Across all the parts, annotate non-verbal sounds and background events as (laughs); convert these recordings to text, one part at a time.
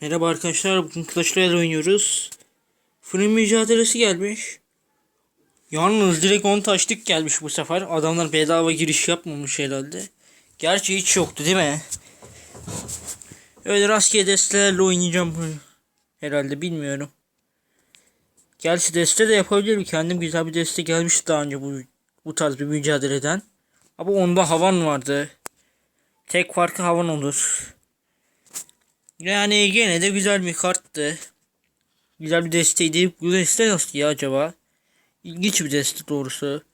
Merhaba arkadaşlar, bugün Clash Royale oynuyoruz. Fırın mücadelesi gelmiş. Yalnız direkt 10 taşlık gelmiş bu sefer. Adamlar bedava giriş yapmamış herhalde. Gerçi hiç yoktu değil mi? Öyle rastgele destelerle oynayacağım. Herhalde bilmiyorum. Gerçi deste de yapabilirim. Kendim güzel bir deste gelmişti daha önce bu, bu tarz bir mücadeleden. Ama onda havan vardı. Tek farkı havan olur. Yani gene de güzel bir karttı. Güzel bir desteydi. Bu deste nasıl ya acaba? İlginç bir deste doğrusu.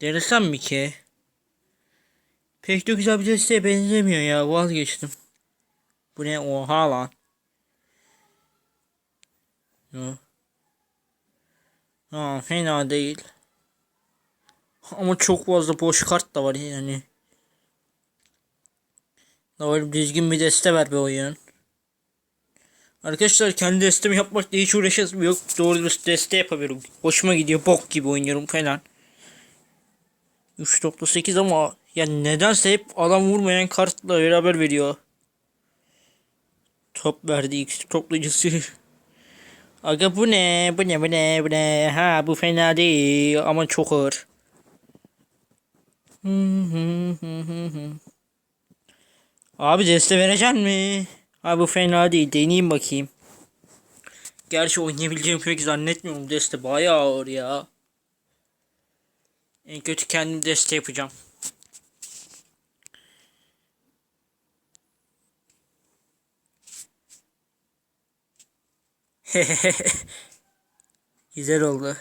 Denesem mi ki? Pek de güzel bir desteye benzemiyor ya vazgeçtim. Bu ne oha lan. Ya. Ha, fena değil. Ama çok fazla boş kart da var yani. Doğru düzgün bir deste ver be oyun. Arkadaşlar kendi destemi yapmakla hiç uğraşasım yok. Doğru dürüst deste yapamıyorum. Hoşuma gidiyor. Bok gibi oynuyorum falan. 3.8 ama ya nedense hep adam vurmayan kartla beraber veriyor. Top verdi X toplayıcısı. (laughs) Aga bu ne? Bu ne? Bu ne? Bu ne? Ha bu fena değil ama çok ağır. Abi deste vereceksin mi? Abi bu fena değil. Deneyeyim bakayım. Gerçi oynayabileceğimi pek zannetmiyorum. Deste bayağı ağır ya. En kötü kendim deste yapacağım. (laughs) Güzel oldu.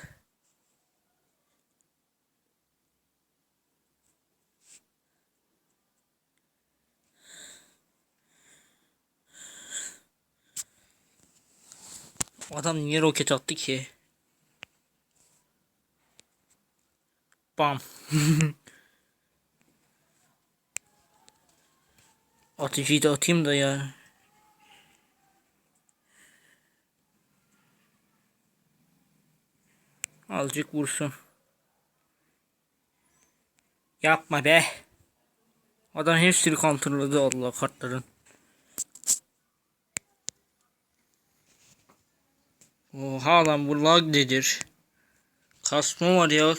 Adam niye roket attı ki? Bam. (laughs) Atıcıyı da atayım da ya. Azıcık vursun. Yapma be. Adam hepsini kontrolladı Allah kartların. Oha lan bu lag nedir? Kasma var ya.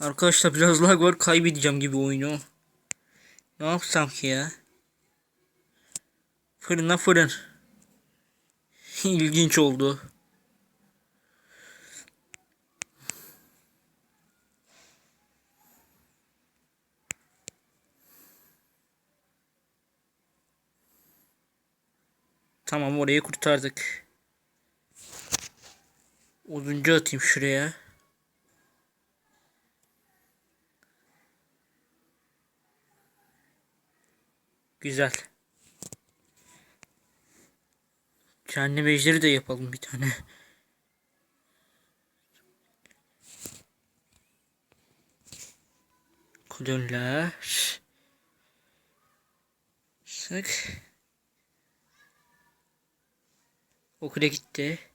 Arkadaşlar biraz lag var kaybedeceğim gibi oyunu. Ne yapsam ki ya? Fırına fırın. (laughs) İlginç oldu. Tamam orayı kurtardık. Uzunca atayım şuraya. Güzel. Kendi bejderi de yapalım bir tane. Klonlar. Sık. Okula gitti.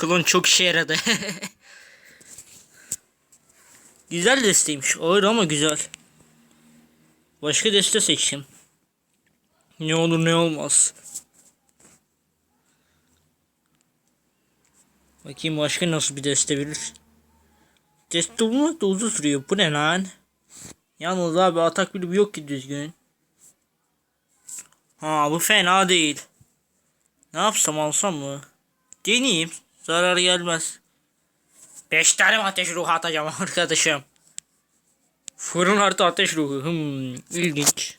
Klon çok işe yaradı. (laughs) güzel desteymiş. Ağır ama güzel. Başka deste seçeyim. Ne olur ne olmaz. Bakayım başka nasıl bir deste verir. Deste bulmak da uzun sürüyor. Bu ne lan? Yalnız abi atak bile yok ki düzgün. Ha bu fena değil. Ne yapsam alsam mı? Deneyeyim. Zarar gelmez. 5 tane mi ateş ruhu atacağım (laughs) arkadaşım. Fırın artı ateş ruhu. Hmm, ilginç.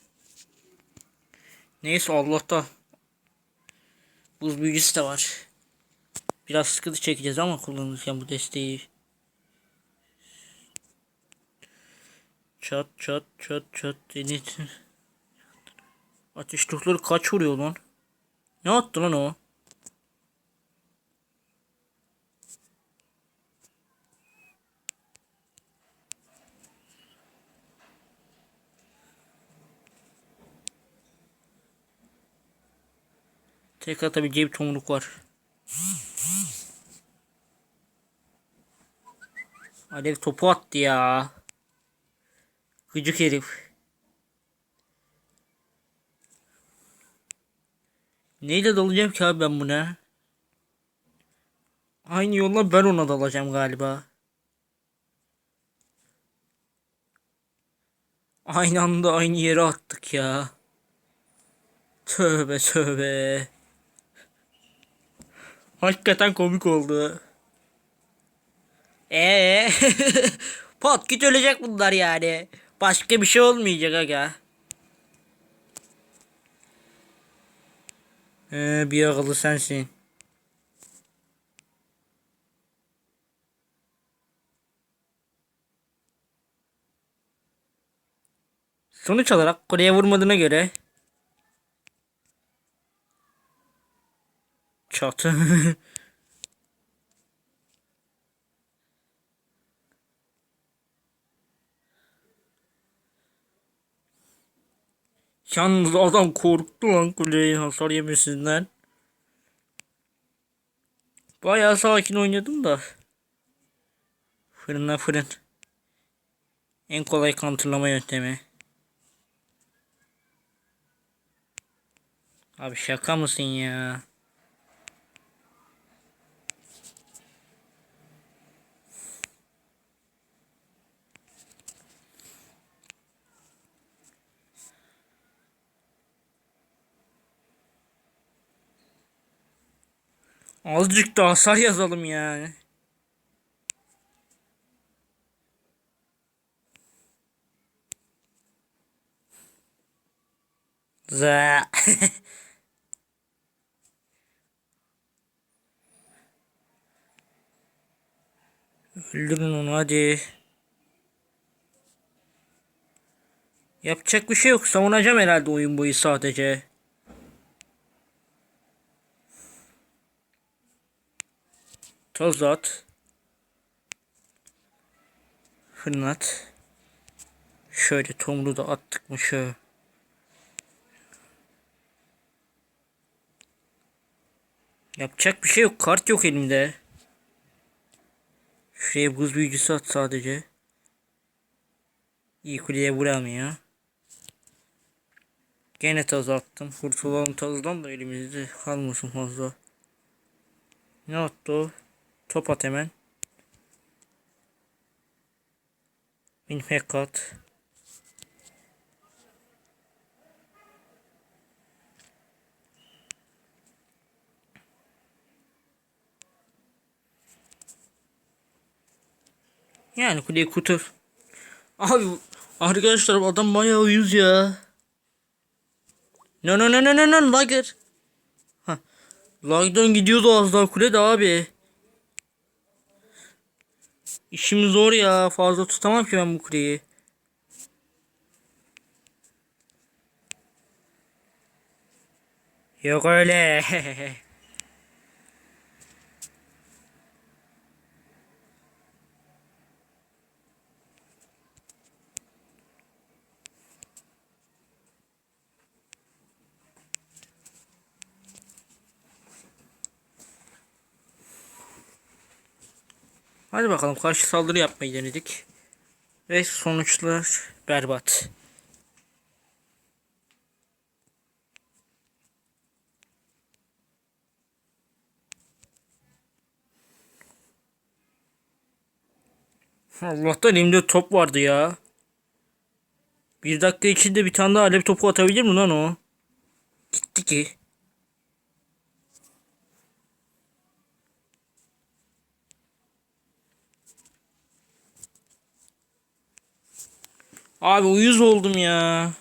Neyse Allah'ta. Buz büyücüsü de var. Biraz sıkıntı çekeceğiz ama kullanırken bu desteği. Çat çat çat çat. Denit. Ateş ruhları kaç vuruyor lan? Ne attı lan o? Tek atabileceği bir tomruk var. Alev topu attı ya. Gıcık herif. Neyle dalacağım ki abi ben buna? Aynı yolla ben ona dalacağım galiba. Aynı anda aynı yere attık ya. Tövbe tövbe. Hakikaten komik oldu. Ee, (laughs) pat git ölecek bunlar yani. Başka bir şey olmayacak aga. Ee, bir akıllı sensin. Sonuç olarak kuleye vurmadığına göre Çatı. (laughs) Yalnız adam korktu lan kuleyi hasar yemesinden. Bayağı sakin oynadım da. Fırına fırın. En kolay counterlama yöntemi. Abi şaka mısın ya? Azıcık da hasar yazalım yani. Za. Öldürün onu hadi. Yapacak bir şey yok. Savunacağım herhalde oyun boyu sadece. Toz at. Fırlat. Şöyle tomru da attık mı şöyle. Yapacak bir şey yok. Kart yok elimde. Şuraya buz büyücüsü at sadece. İyi kuleye vuramıyor. Gene taz attım. Kurtulalım tazdan da elimizde kalmasın fazla. Ne attı o? Top at hemen. Infek at. Yani kuleyi kurtar. Abi arkadaşlar adam bayağı uyuz ya. No no no no no no Lager. Ha. Lager'dan gidiyordu az daha kule de abi. İşim zor ya. Fazla tutamam ki ben bu kuleyi. Yok öyle. (laughs) Hadi bakalım karşı saldırı yapmayı denedik. Ve sonuçlar berbat. Allah'tan elimde top vardı ya. Bir dakika içinde bir tane daha alev topu atabilir mi lan o? Gitti ki. Abi uyuz oldum ya.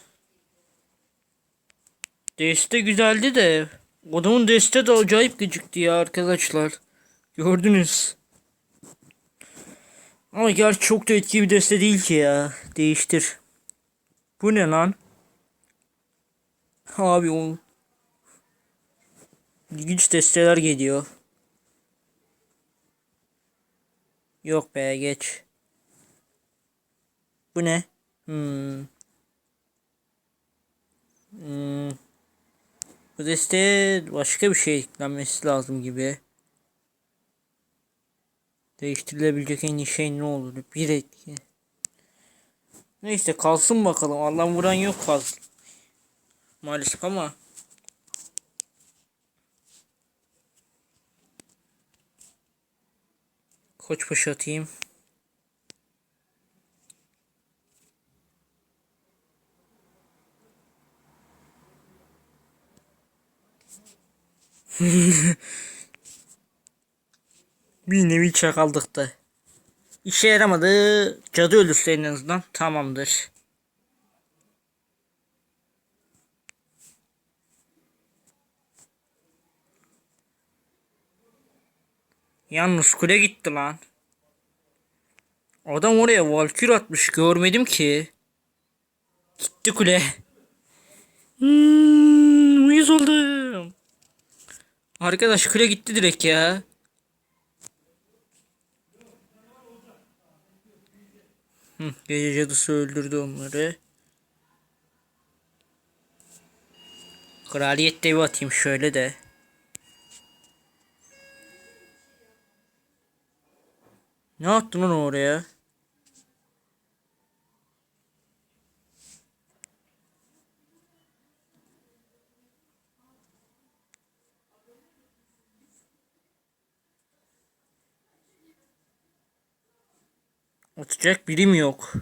Deste güzeldi de. Adamın deste de acayip gıcıktı ya arkadaşlar. Gördünüz. Ama gerçi çok da etkili bir deste değil ki ya. Değiştir. Bu ne lan? Abi o. İlginç desteler geliyor. Yok be geç. Bu ne? Hmm. Hmm. Bu desteğe başka bir şey eklenmesi lazım gibi. Değiştirilebilecek en iyi şey ne olur? Bir etki. Neyse kalsın bakalım. Allah vuran yok fazla. Maalesef ama. Koç başı atayım. (laughs) Bir nevi çakaldık da. İşe yaramadı. Cadı ölürse en azından tamamdır. Yalnız kule gitti lan. Adam oraya valkür atmış görmedim ki. Gitti kule. Hmm, uyuz oldum. Arkadaş kule gitti direkt ya. Hı, gece cadısı öldürdü onları. Kraliyet devi atayım şöyle de. Ne attın lan oraya? Atacak birim yok.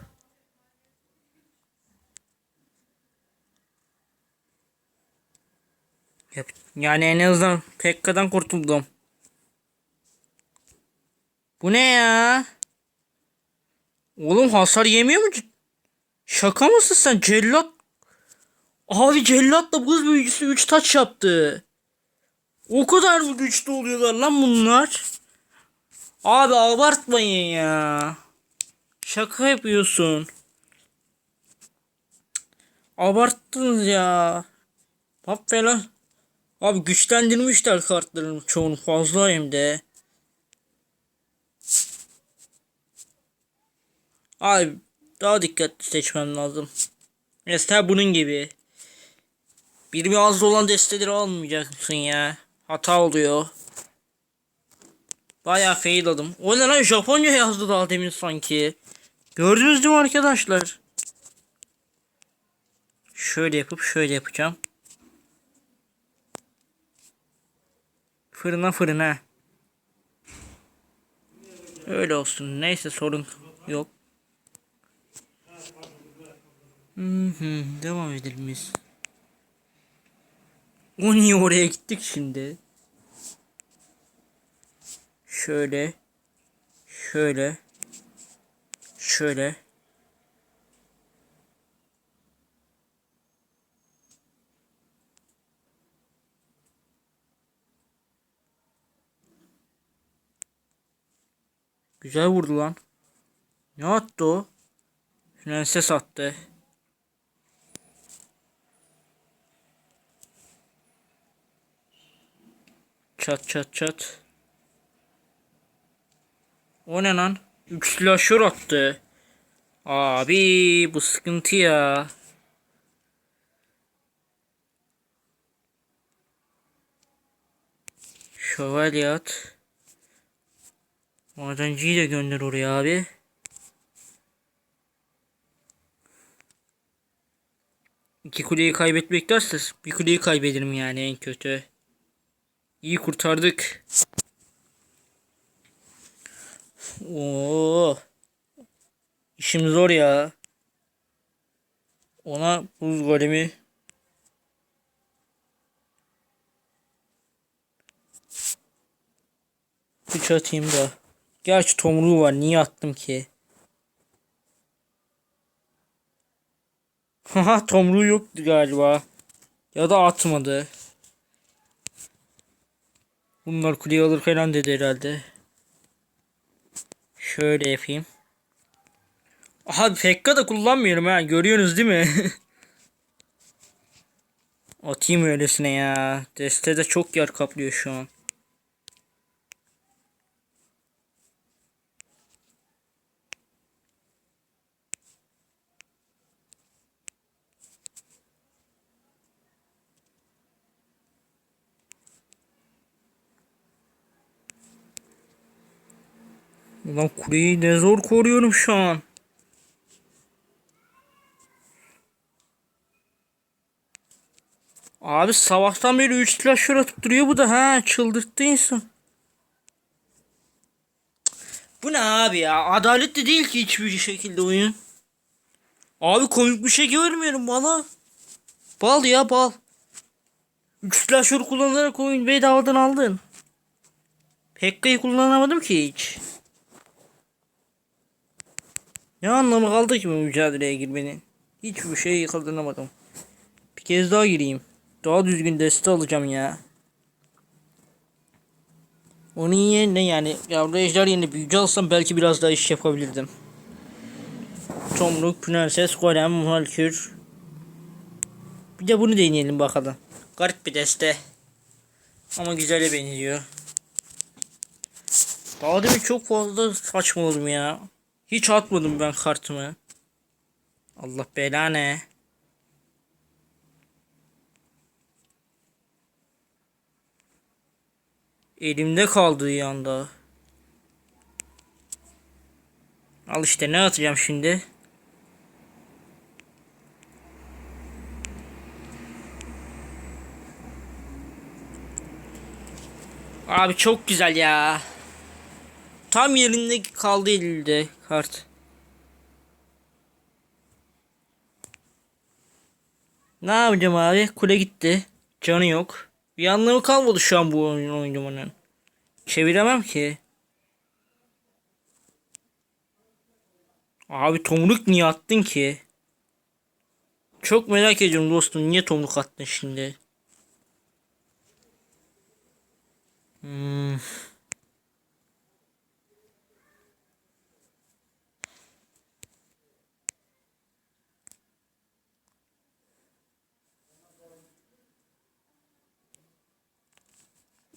Yani en azından Pekka'dan kurtuldum. Bu ne ya? Oğlum hasar yemiyor mu? Şaka mısın sen cellat? Abi cellatla buz büyücüsü 3 taç yaptı. O kadar güçlü oluyorlar lan bunlar? Abi abartmayın ya. Şaka yapıyorsun. Abarttınız ya. Bak falan. Abi güçlendirmişler kartların çoğunu fazla hem de. Abi daha dikkatli seçmem lazım. Mesela bunun gibi. Bir az olan desteleri almayacaksın ya. Hata oluyor. Bayağı fail aldım. O ne lan Japonca yazdı daha demin sanki. Gördünüz değil mi arkadaşlar? Şöyle yapıp şöyle yapacağım. Fırına fırına. Öyle olsun. Neyse sorun yok. Hı hı, devam edelim biz. O niye oraya gittik şimdi? Şöyle. Şöyle. Şöyle. Güzel vurdu lan. Ne attı o? Prenses attı. Çat çat çat. O ne lan? Üçlü aşır attı. Abi bu sıkıntı ya. Şövalye at. Madenciyi de gönder oraya abi. İki kuleyi kaybetmek derse bir kuleyi kaybederim yani en kötü. İyi kurtardık. Oo. İşim zor ya. Ona buz golemi Üç atayım da. Gerçi tomruğu var. Niye attım ki? Haha (laughs) tomruğu yoktu galiba. Ya da atmadı. Bunlar kuleyi alır falan dedi herhalde. Şöyle yapayım. Aha Fekka da kullanmıyorum ha. Görüyorsunuz değil mi? (laughs) Atayım öylesine ya. Destede çok yer kaplıyor şu an. Ulan kuleyi ne zor koruyorum şu an. Abi sabahtan beri 3 flash atıp duruyor bu da ha çıldırttı insan. Bu ne abi ya? Adaletli değil ki hiçbir şekilde oyun. Abi komik bir şey görmüyorum bana. Bal ya bal. 3 slasher kullanarak oyun bedavadan aldın. Pekka'yı kullanamadım ki hiç. Ne anlamı kaldı ki bu mücadeleye girmenin? Hiçbir şey kazanamadım. Bir kez daha gireyim. Daha düzgün deste alacağım ya. Onun yerine yani yavru ejder yerine büyücü alsam belki biraz daha iş yapabilirdim. Tomruk, Prenses, Golem, Valkür. Bir de bunu deneyelim bakalım. Garip bir deste. Ama güzele benziyor. Daha demin çok fazla saçmaladım ya. Hiç atmadım ben kartımı. Allah belanı. Elimde kaldığı yanda. Al işte ne atacağım şimdi? Abi çok güzel ya. Tam yerinde kaldı elinde kart. Ne yapacağım abi? Kule gitti. Canı yok. Bir anlamı kalmadı şu an bu oyun oynamanın. Çeviremem ki. Abi tomruk niye attın ki? Çok merak ediyorum dostum. Niye tomruk attın şimdi? Hmm.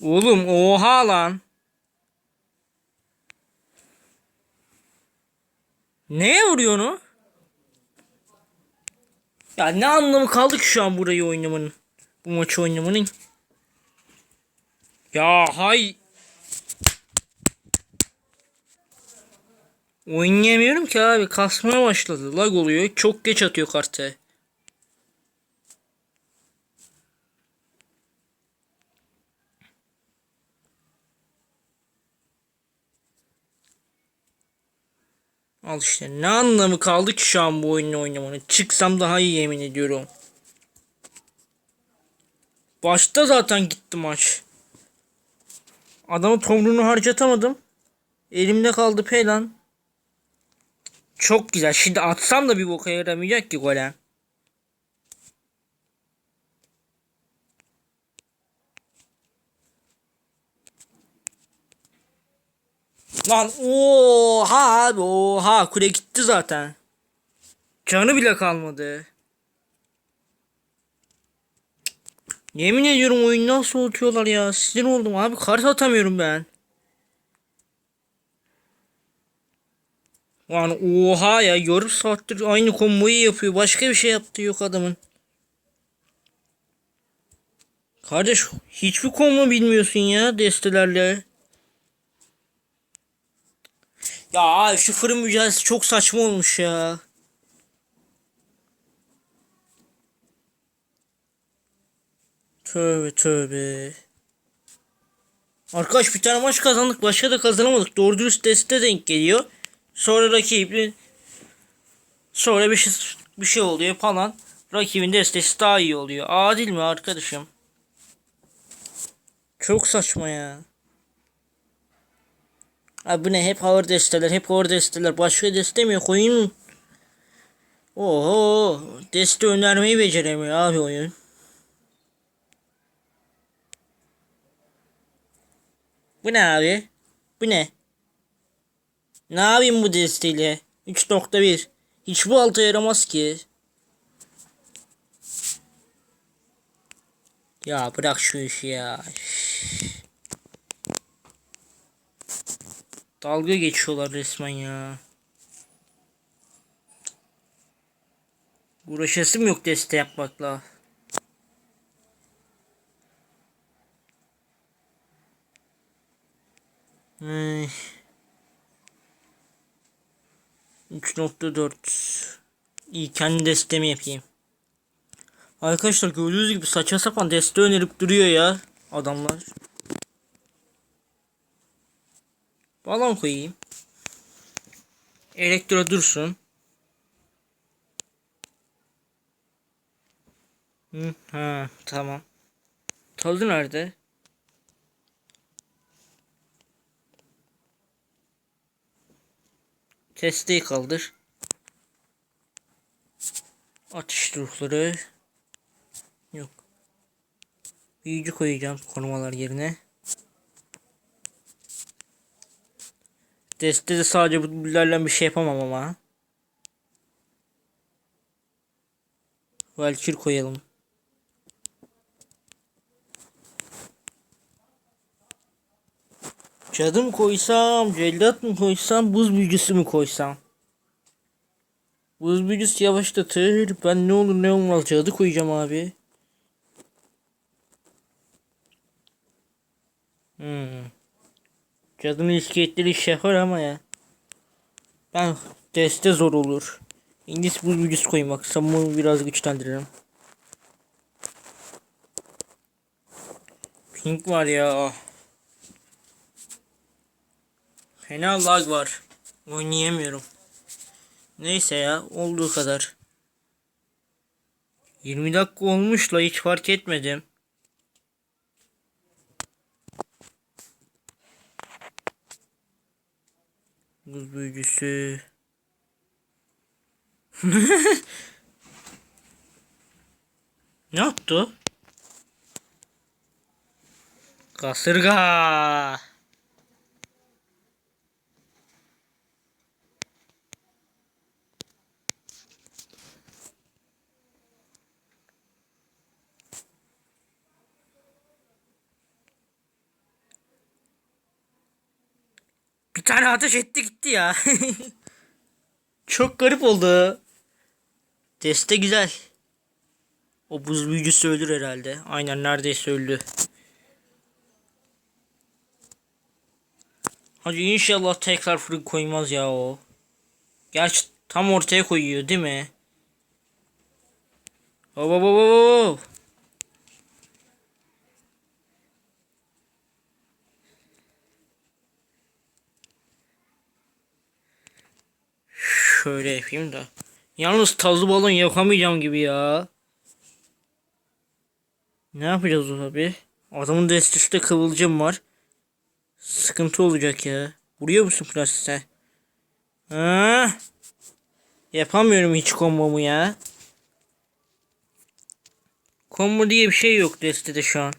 Oğlum oha lan. Neye vuruyor onu? Ya ne anlamı kaldı ki şu an burayı oynamanın? Bu maçı oynamanın. Ya hay. Oynayamıyorum ki abi. Kasmaya başladı. Lag oluyor. Çok geç atıyor kartı. Al işte ne anlamı kaldı ki şu an bu oyunu oynamanın. Çıksam daha iyi yemin ediyorum. Başta zaten gitti maç. Adamı tomruğunu harcatamadım. Elimde kaldı Pelan. Çok güzel. Şimdi atsam da bir boka yaramayacak ki golem. Lan oha abi oha kule gitti zaten. Canı bile kalmadı. Yemin ediyorum oyunu nasıl soğutuyorlar ya. Sinir oldum abi kart atamıyorum ben. Lan oha ya yarım saattir aynı komboyu yapıyor. Başka bir şey yaptığı yok adamın. Kardeş hiçbir kombo bilmiyorsun ya destelerle. Ya şu fırın mücadelesi çok saçma olmuş ya. Tövbe tövbe. Arkadaş bir tane maç kazandık. Başka da kazanamadık. Doğru dürüst deste denk geliyor. Sonra rakibin sonra bir şey bir şey oluyor falan. Rakibin destesi daha iyi oluyor. Adil mi arkadaşım? Çok saçma ya. Abi bu ne? Hep ağır desteler hep ağır desteler. Başka deste mi yok oyun? Oho deste önermeyi beceremiyor abi oyun. Bu ne abi? Bu ne? Ne yapayım bu desteyle? 3.1 Hiç bu alta yaramaz ki. Ya bırak şu işi ya Dalga geçiyorlar resmen ya. Uğraşasım yok deste yapmakla. Ay. 3.4 İyi kendi destemi yapayım. Arkadaşlar gördüğünüz gibi saçma sapan deste önerip duruyor ya adamlar. Balon koyayım. Elektro dursun. Hı, ha tamam. Tadı nerede? Testeyi kaldır. Atış ruhları. Yok. Büyücü koyacağım korumalar yerine. Destede sadece bu billerle bir şey yapamam ama. Valkür koyalım. Cadı mı koysam, cellat mı koysam, buz büyücüsü mü koysam? Buz büyücüsü yavaşlatır. Ben ne olur ne olmaz cadı koyacağım abi. Hmm. Cadının iskeletleri iş yapar ama ya. Ben deste zor olur. İngiliz buz büyücüsü koymak. Samu'yu biraz güçlendiririm. Pink var ya. Fena lag var. Oynayamıyorum. Neyse ya olduğu kadar. 20 dakika olmuş la hiç fark etmedim. Buz büyücüsü. (laughs) ne yaptı? Kasırga. Bir tane ateş etti gitti ya. (laughs) Çok garip oldu. Deste güzel. O buz büyücüsü ölür herhalde. Aynen neredeyse öldü. Hadi inşallah tekrar fırın koymaz ya o. Gerçi tam ortaya koyuyor değil mi? Hop hop hop hop, Şöyle yapayım da. Yalnız tazlı balon yapamayacağım gibi ya. Ne yapacağız o tabi? Adamın destesinde kıvılcım var. Sıkıntı olacak ya. Vuruyor musun plastise? Ha? Yapamıyorum hiç kombomu ya. Combo diye bir şey yok destede şu an.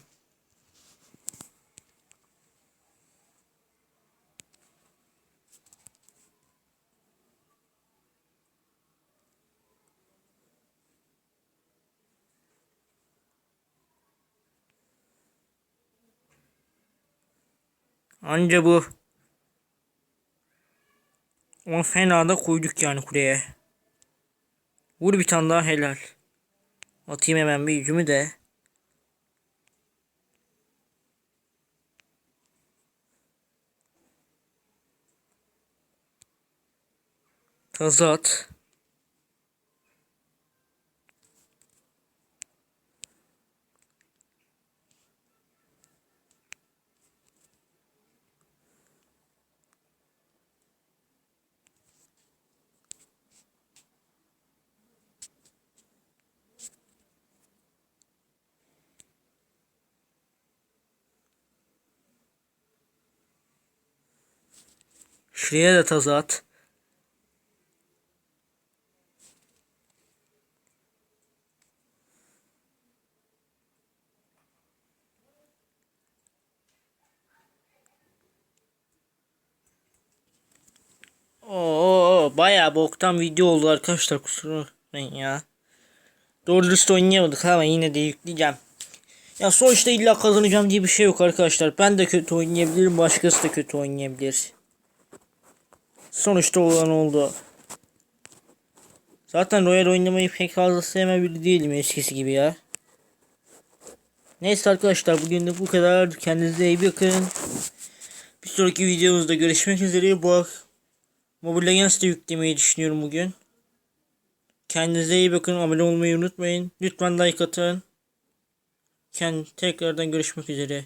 Anca bu. Onu fena da koyduk yani kuleye. Vur bir tane daha helal. Atayım hemen bir yüzümü de. Tazı Şuraya da tazı at. Oo bayağı boktan video oldu arkadaşlar kusura bakmayın ya. Doğru dürüst oynayamadık ama yine de yükleyeceğim. Ya sonuçta illa kazanacağım diye bir şey yok arkadaşlar. Ben de kötü oynayabilirim başkası da kötü oynayabilir. Sonuçta olan oldu. Zaten Royal oynamayı pek fazla sevme biri değilim eskisi gibi ya. Neyse arkadaşlar bugün de bu kadar. Kendinize iyi bakın. Bir sonraki videomuzda görüşmek üzere. Bu Mobile Legends yüklemeyi düşünüyorum bugün. Kendinize iyi bakın. Abone olmayı unutmayın. Lütfen like atın. Kend tekrardan görüşmek üzere.